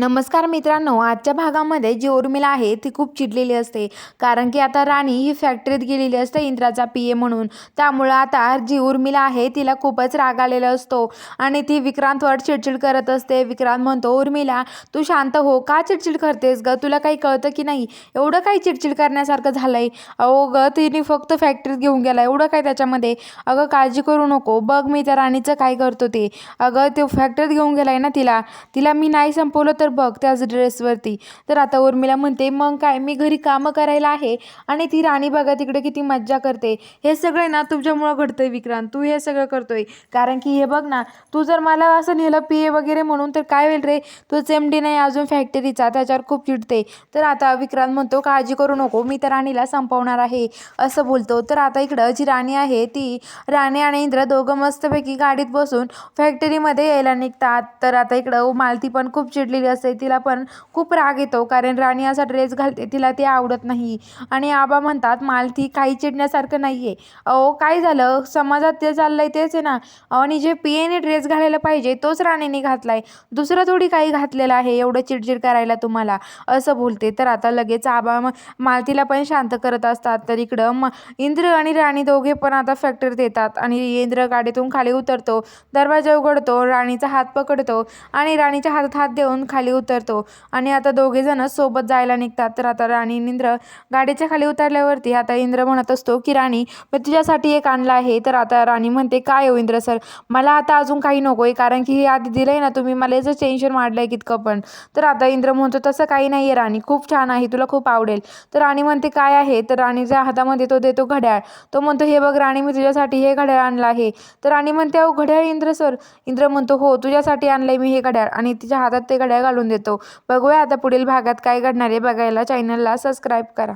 नमस्कार मित्रांनो आजच्या भागामध्ये जी उर्मिला आहे ती खूप चिडलेली असते. कारण की आता राणी ही फॅक्टरीत गेलेली असते इंद्राचा पी ए म्हणून. त्यामुळं आता जी उर्मिला आहे तिला खूपच राग आलेला असतो. आणि ती विक्रांतवर चिडचिड करत असते. विक्रांत म्हणतो उर्मिला तू शांत हो. का चिडचिड करतेस ग? तुला काही कळतं की नाही? एवढं काही चिडचिड करण्यासारखं झालंय? अहो ग तिने फक्त फॅक्टरीत घेऊन गेला एवढं काय त्याच्यामध्ये? अगं काळजी करू नको. बघ मी त्या राणीचं काय करतो ते. अगं ते फॅक्टरीत घेऊन गेलाय ना तिला. तिला मी नाही संपवलं तर बघ त्याच ड्रेसवरती तर आता उर्मिला म्हणते मग काय मी घरी कामं करायला आहे आणि ती राणी बघा तिकडे किती मज्जा करते. हे सगळे ना तुझ्यामुळं घडतंय विक्रांत. तू हे सगळं करतोय. कारण की हे बघ ना तू जर मला असं नेलं पी ए वगैरे म्हणून तर काय होईल रे? तूच एम डी नाही अजून फॅक्टरीचा त्याच्यावर खूप चिडते. तर आता विक्रांत म्हणतो काळजी करू नको मी तर राणीला संपवणार आहे. असं बोलतो. तर आता इकडं जी राणी आहे ती राणी आणि इंद्र दोघं मस्तपैकी गाडीत बसून फॅक्टरीमध्ये यायला निघतात. तर आता इकडं मालती पण खूप चिडलेली असते. तिला पण खूप राग येतो. कारण राणी असा ड्रेस घालते तिला ते आवडत नाही. आणि आबा म्हणतात मालती काही चिडण्यासारखं नाही आहे अहो काय झालं? समाजात ते चाललं आहे तेच आहे ना. आणि जे पियेने ड्रेस घालायला पाहिजे तोच राणीने घातला आहे दुसरं थोडी काही घातलेलं आहे एवढं चिडचिड करायला तुम्हाला. असं बोलते. तर आता लगेच आबा मालतीला पण शांत करत असतात. तर इकडं म इंद्र आणि राणी दोघे पण आता फॅक्टरीत येतात. आणि इंद्र गाडीतून खाली उतरतो. दरवाजा उघडतो. राणीचा हात पकडतो. आणि राणीच्या हातात हात देऊन खाली उतरतो. आणि आता दोघेजण सोबत जायला निघतात. तर आता राणी इंद्र गाडीच्या खाली उतरल्यावरती आता इंद्र म्हणत असतो की राणी मी तुझ्यासाठी एक आणलं आहे. तर आता राणी म्हणते काय हो इंद्र सर? मला आता अजून काही नको आहे कारण की हे आधी दिलं आहे ना तुम्ही मला याचं टेन्शन वाढलंय कितकं पण. तर आता इंद्र म्हणतो तसं काही नाही आहे राणी खूप छान आहे तुला खूप आवडेल. तर राणी म्हणते काय आहे? तर राणीच्या हातामध्ये तो देतो घड्याळ तो म्हणतो हे बघ राणी मी तुझ्यासाठी हे घड्याळ आणलं आहे. तर राणी म्हणते अहो घड्याळ इंद्र सर. इंद्र म्हणतो हो तुझ्यासाठी आणलंय मी हे घड्याळ. आणि तिच्या हातात ते घड्याळ घालून देतो. बघूया आता पुढील भागात काय घडणार आहे. बघायला चॅनलला सबस्क्राईब करा.